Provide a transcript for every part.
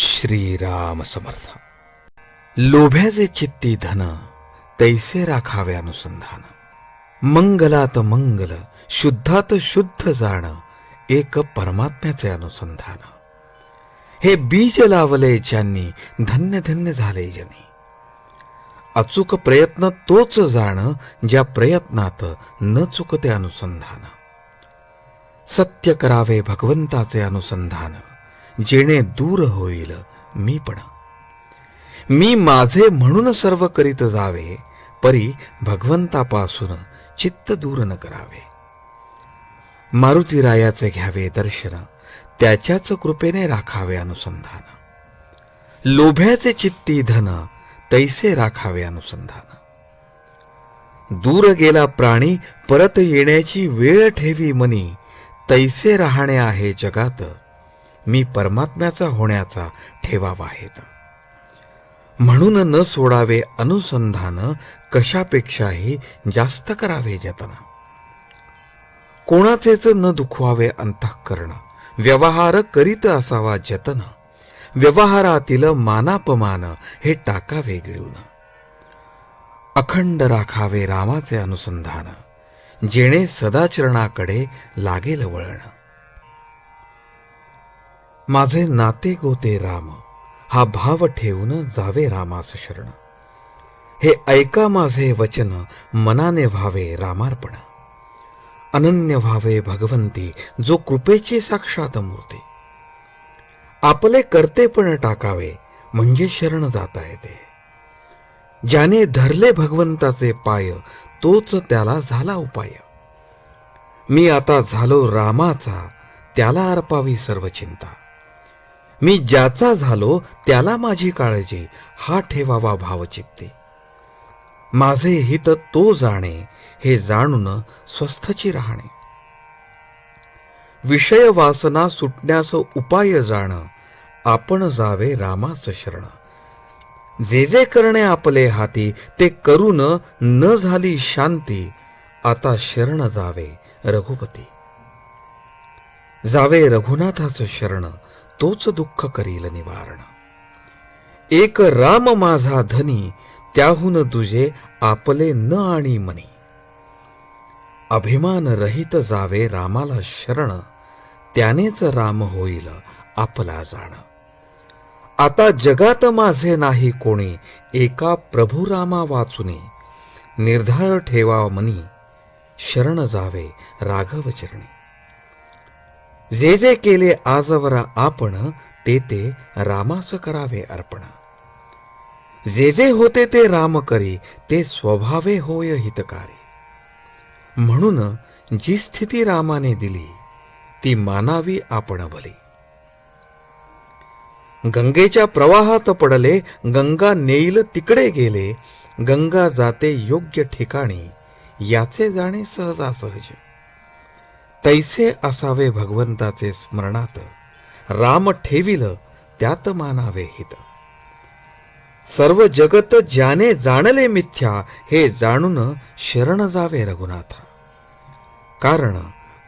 श्रीराम समर्थ लोभ्याचे चित्ती धन तैसे राखावे अनुसंधान. मंगलात मंगल शुद्धात शुद्ध जाण एक परमात्म्याचे अनुसंधान. हे बीज लावले ज्यांनी धन्य धन्य झाले जनी अचूक प्रयत्न तोच जाण ज्या प्रयत्नात न चुकते अनुसंधान. सत्य करावे भगवंताचे अनुसंधान. जेणे दूर होईल मी पण. मी माझे म्हणून सर्व करीत जावे परी भगवंतापासून चित्त दूर न करावे. मारुतीरायाचे घ्यावे दर्शन त्याच्याच कृपेने राखावे अनुसंधान. लोभ्याचे चित्ती धन तैसे राखावे अनुसंधान. दूर गेला प्राणी परत येण्याची वेळ ठेवी मनी तैसे राहणे आहे जगात मी परमात्म्याचा होण्याचा ठेवावा आहेत. म्हणून न सोडावे अनुसंधान कशापेक्षाही जास्त करावे जतन. कोणाचेच न दुखवावे अंतःकरण. व्यवहार करीत असावा जतन. व्यवहारातील मानापमान हे टाकावे गिळून. अखंड राखावे रामाचे अनुसंधान. जेणे सदाचरणाकडे लागेल वळण. माझे नाते गोते राम हा भाव ठेवून जावे रामास शरण. हे ऐका माझे वचन मनाने व्हावे रामार्पण. अनन्य व्हावे भगवंती जो कृपेची साक्षात मूर्ती. आपले कर्तेपण टाकावे म्हणजे शरण जाता येते. ज्याने धरले भगवंताचे पाय तोच त्याला झाला उपाय. मी आता झालो रामाचा त्याला अर्पावी सर्व चिंता. मी ज्याचा झालो त्याला माझी काळजी. हा ठेवावा भावचित्ते. माझे हित तो जाणे हे जाणून स्वस्थची राहणे. विषय वासना सुटण्यास उपाय जाण आपण जावे रामाच शरण. जे जे करणे आपले हाती ते करून न झाली शांती आता शरण जावे रघुपती. जावे रघुनाथाचं शरण तोच दुःख करील निवारण. एक राम माझा धनी त्याहून तुझे आपले न आणि मनी. अभिमान रहित जावे रामाला शरण त्यानेच राम होईल आपला जाण. आता जगात माझे नाही कोणी एका प्रभू रामा वाचुनी. निर्धार ठेवा मनी शरण जावे राघव चरणी. जे जे केले आजवर आपण ते ते रामास करावे अर्पण. जे जे होते ते राम करी ते स्वभावे होय हितकारी. म्हणून जी स्थिती रामाने दिली ती मानावी आपण भली. गंगेच्या प्रवाहात पडले गंगा नेईल तिकडे गेले गंगा जाते योग्य ठिकाणी याचे जाणे सहजासहज. तैसे असावे भगवंताचे स्मरणात. राम ठेविल त्यात मानावे हित. सर्व जगत ज्याने जाणले मिथ्या हे जाणून शरण जावे रघुनाथ. कारण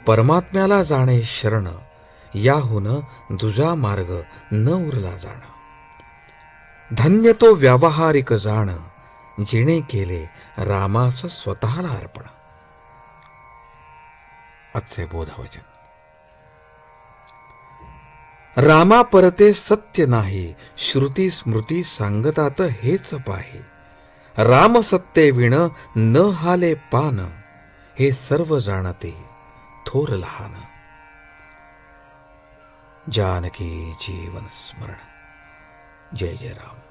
परमात्म्याला जाणे शरण याहून दुजा मार्ग न उरला जाण. धन्य तो व्यावहारिक जाण जिने केले रामास स्वतःला अर्पण. आजचे बोधवचन. रामा परते सत्य नाही श्रुती स्मृती सांगतात हेच पाहे. राम सत्ते विण न हाले पान हे सर्व जाणते थोर लहान. जानकी जीवन स्मरण. जय जय राम.